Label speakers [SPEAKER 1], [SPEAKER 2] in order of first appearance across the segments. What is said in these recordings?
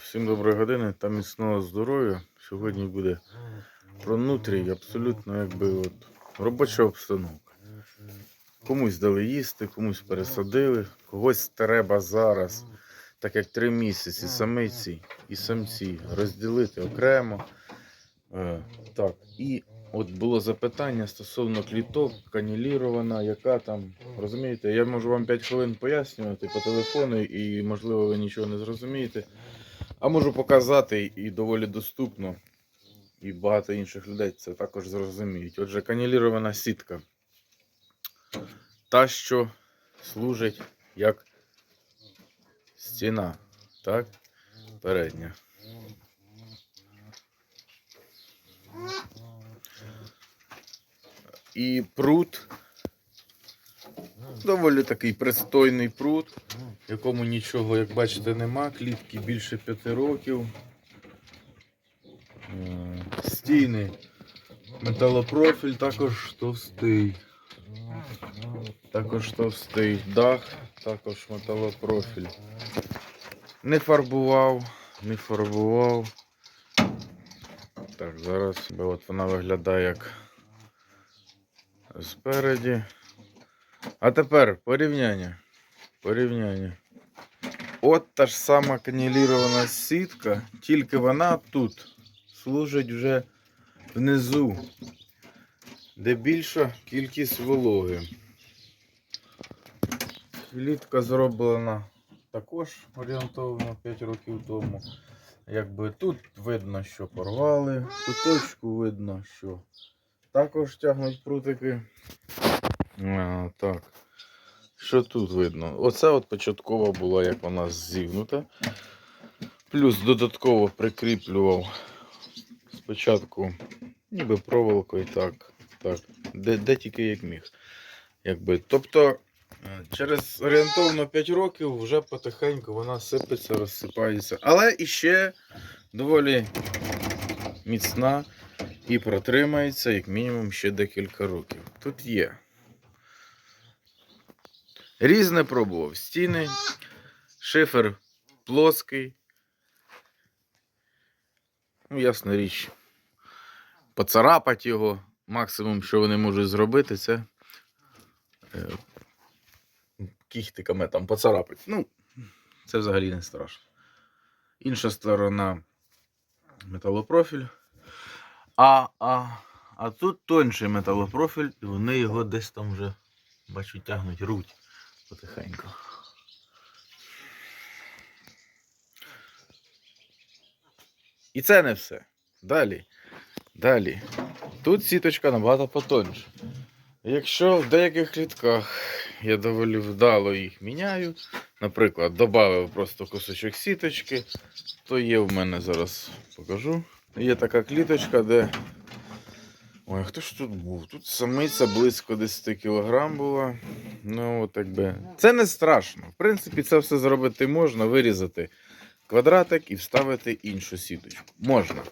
[SPEAKER 1] всім доброї години та міцного здоров'я. Сьогодні буде про нутрій, абсолютно якби от робоча обстановка. Комусь дали їсти, комусь пересадили, когось треба зараз, так як три місяці самиці і самці розділити окремо. Е, так, і от було запитання стосовно кліток, канілірована, яка там. Розумієте, я можу вам 5 хвилин пояснювати по телефону, і можливо ви нічого не зрозумієте. А можу показати і доволі доступно. І багато інших людей це також зрозуміють. Отже, канілірована сітка. Та, що служить як стіна. Так? Передня. І прут. Доволі такий пристойний прут, в якому нічого, як бачите, нема. Клітки більше 5 років. Е, Стіни. Металопрофіль також товстий. Також товстий дах, також металопрофіль. Не фарбував, не фарбував. Так, зараз от вона виглядає як спереді. А тепер порівняння. Порівняння. От та ж сама канілірована сітка, тільки вона тут служить вже внизу, де більша кількість вологи. Клітка зроблена також орієнтовно 5 років тому. Якби тут видно, що порвали, куточку видно, що також тягнуть прутики. А, так. Що тут видно? Оце от початкова була, як вона зігнута. Плюс додатково прикріплював спочатку ніби проволокою, так, так, де, де тільки як міг. Якби. Тобто е, через орієнтовно 5 років вже потихеньку вона сипеться, розсипається. Але іще доволі міцна і протримається як мінімум ще декілька років. Тут є. Різне пробував. Стіни, шифер плоский. Ну, ясна річ. Поцарапати його. Максимум, що вони можуть зробити, це е, кіхтиками там поцарапати. Ну, це взагалі не страшно. Інша сторона металопрофіль. А, а, а тут тонший металопрофіль, і вони його десь там вже, бачу, тягнуть, руть потихеньку. І це не все. Далі. Далі. Тут сіточка набагато потоньше. Якщо в деяких клітках я доволі вдало їх міняю, наприклад, додав просто кусочок сіточки, то є в мене зараз покажу. Є така кліточка, де. Ой, хто ж тут був? Тут самиця близько 10 кг була. Ну, от якби. Це не страшно. В принципі, це все зробити можна, вирізати квадратик і вставити іншу сіточку. Можна.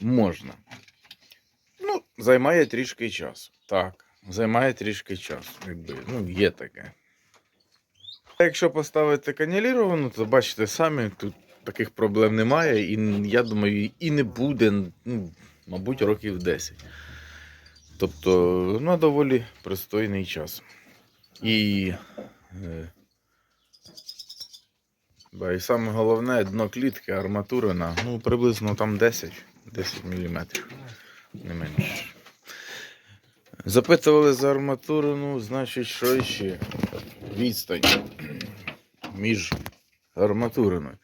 [SPEAKER 1] Можна. Ну, займає трішки часу. Так, займає трішки часу. Якби, ну, є таке. Якщо поставити каніліровану, то бачите самі, тут таких проблем немає, і я думаю, і не буде, ну, мабуть, років 10. Тобто, на доволі пристойний час. І, е, і саме головне дно клітки арматурина, ну, приблизно там 10, 10 мм, не менше. Запитували за арматурину, значить, що ще? Відстань між арматуриною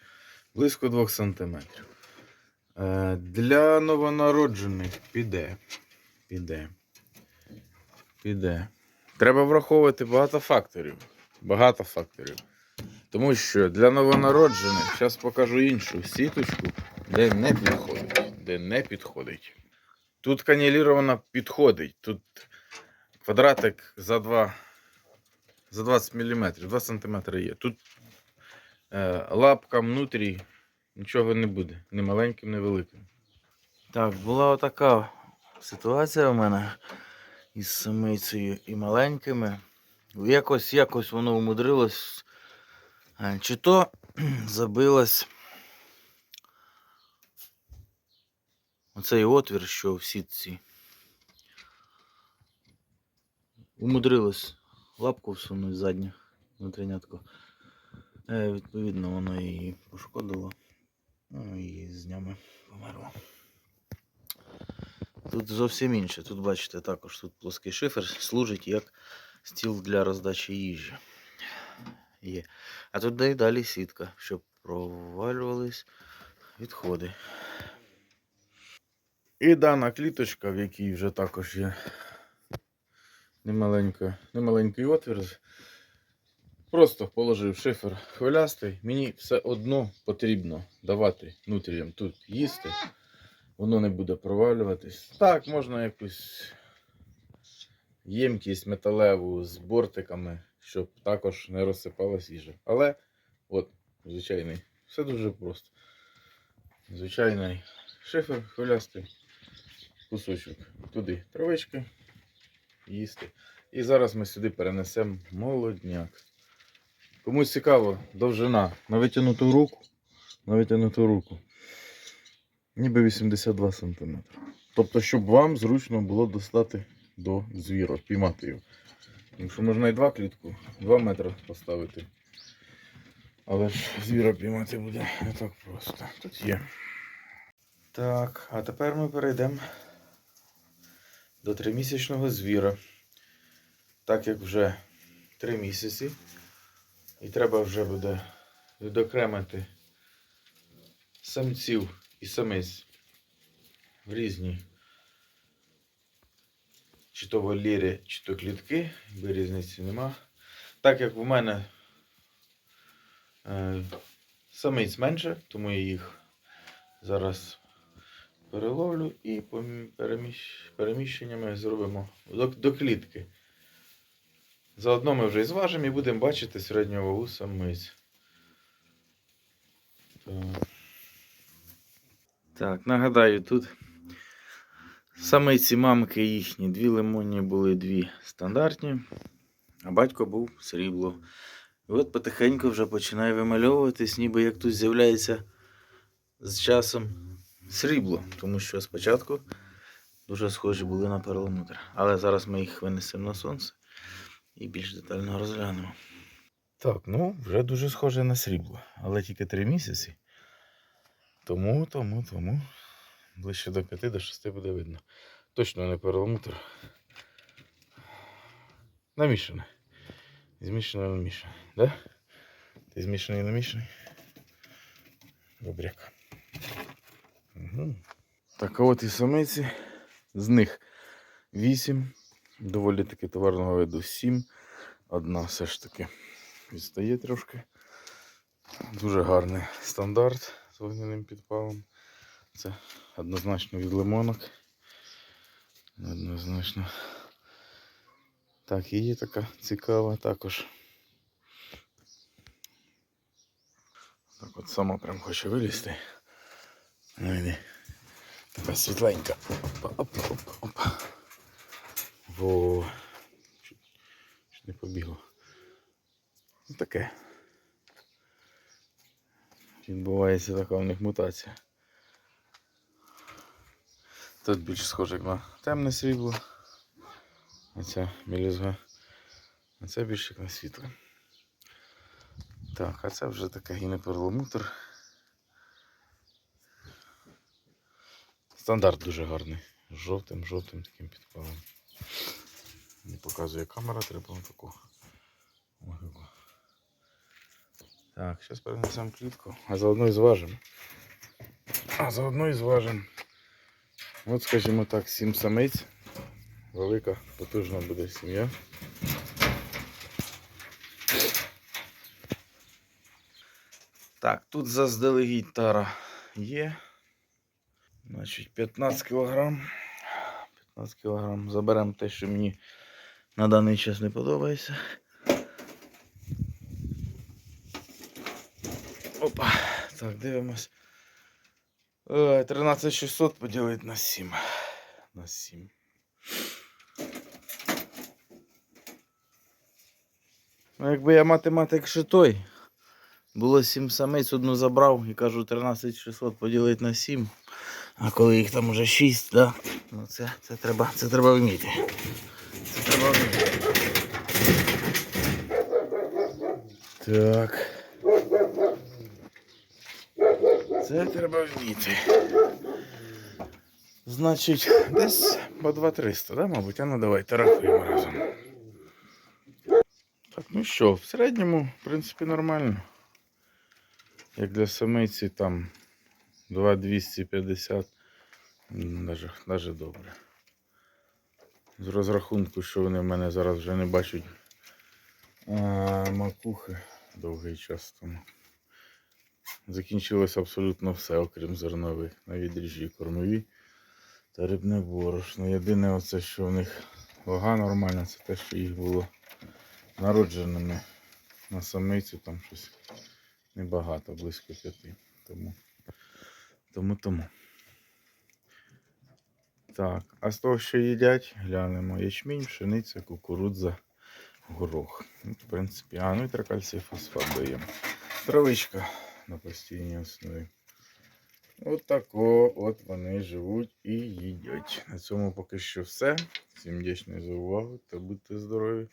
[SPEAKER 1] близько 2 см. Е, Для новонароджених піде. Піде. Піде. Треба враховувати багато факторів. Багато факторів. Тому що для новонароджених, зараз покажу іншу сіточку, де не підходить. Де не підходить. Тут канілірована підходить. Тут квадратик за 2, за 20 мм, 2 см є. Тут е, лапка внутрі нічого не буде. Ні маленьким, ні великим. Так, була отака ситуація в мене із самицею і маленькими. Якось, якось воно умудрилось. е, Чи то забилась оцей отвір, що в сітці. Умудрилось лапку всунути задню внутрінятку. Е, відповідно, воно її пошкодило. Ну і з днями померло. Тут зовсім інше. Тут, бачите, також тут плоский шифер служить як стіл для роздачі їжі. Є. А тут й далі сітка, щоб провалювались відходи. І дана кліточка, в якій вже також є немаленька, немаленький отвір. Просто положив шифер хвилястий. Мені все одно потрібно давати нутріям тут їсти. Воно не буде провалюватись. Так, можна якусь ємкість металеву з бортиками, щоб також не розсипалась їжа. Але, от, звичайний, все дуже просто. Звичайний шифер хвилястий, кусочок туди травички, їсти. І зараз ми сюди перенесемо молодняк. Комусь цікаво, довжина на витягнуту руку, на витягнуту руку. Ніби 82 см. Тобто, щоб вам зручно було достати до звіра, піймати його. Тому що можна і два клітку, 2 метри поставити. Але ж звіра піймати буде не так просто. Тут є. Так, а тепер ми перейдемо до тримісячного звіра. Так як вже 3 місяці. І треба вже буде відокремити самців і самиць в різні чи то вольєри, чи то клітки, бо різниці нема. Так як в мене е, самиць менше, тому я їх зараз переловлю і переміщеннями зробимо до, до клітки. Заодно ми вже і зважимо і будемо бачити середню вагу самиць. Так. Так, нагадаю, тут самиці мамки їхні, дві лимонні були дві стандартні, а батько був срібло. І от потихеньку вже починає вимальовуватись, ніби як тут з'являється з часом срібло, тому що спочатку дуже схожі були на перламутр. Але зараз ми їх винесемо на сонце і більш детально розглянемо. Так, ну вже дуже схоже на срібло, але тільки три місяці. Тому, тому, тому ближче до 5 до 6 буде видно. Точно не перламутр. Намішане. Змішане намішане. Да? Ти змішаний намішаний? Добряк. Угу. Так, от і самиці. З них 8. Доволі таки товарного виду 7. Одна все ж таки відстає трошки. Дуже гарний стандарт з вогняним підпалом. Це однозначно від лимонок. Однозначно. Так, є така цікава також. Так от сама прям хоче вилізти. Ну йди. Така світленька. Опа, опа, опа, Во. Чуть, не побігло. Ну таке. Відбувається така у них мутація. Тут більш схоже як на темне срібло. А ця мілізга. А це більше як на світле. Так, а це вже таке гінеперламутр. Стандарт дуже гарний. З жовтим, жовтим таким підпалом. Не показує камера, треба на таку. Так, зараз перенесемо клітку, а заодно і зважимо. А заодно і зважимо. От, скажімо так, сім самиць. Велика, потужна буде сім'я. Так, тут заздалегідь тара є. Значить, 15 кг. 15 кг. Заберемо те, що мені на даний час не подобається. Опа. Так, дивимось. 13600 поділити на 7. На 7. Ну, якби я математик ще той. Було 7 самиць, одну забрав і кажу 13600 поділити на 7. А коли їх там уже шість, да? ну це, це, треба, це треба вміти. Це треба вміти. Так. Це треба вміти. Значить, десь по 2-300, да, мабуть? А ну давайте рахуємо разом. Так, ну що, в середньому, в принципі, нормально. Як для самиці там 2,250, м, даже, даже добре. З розрахунку, що вони в мене зараз вже не бачать а, макухи довгий час тому. Закінчилось абсолютно все, окрім зернових. Навіть дріжджі кормові та рибне борошно. Єдине, оце, що в них вага нормальна, це те, що їх було народженими на самицю, там щось небагато, близько п'яти. Тому, тому, тому. Так, а з того, що їдять, глянемо ячмінь, пшениця, кукурудза, горох. Ну, в принципі, а ну і тракальцій фосфат даємо. Травичка на постійній основі. От тако от вони живуть і їдять. На цьому поки що все. Всім дячний за увагу та будьте здорові.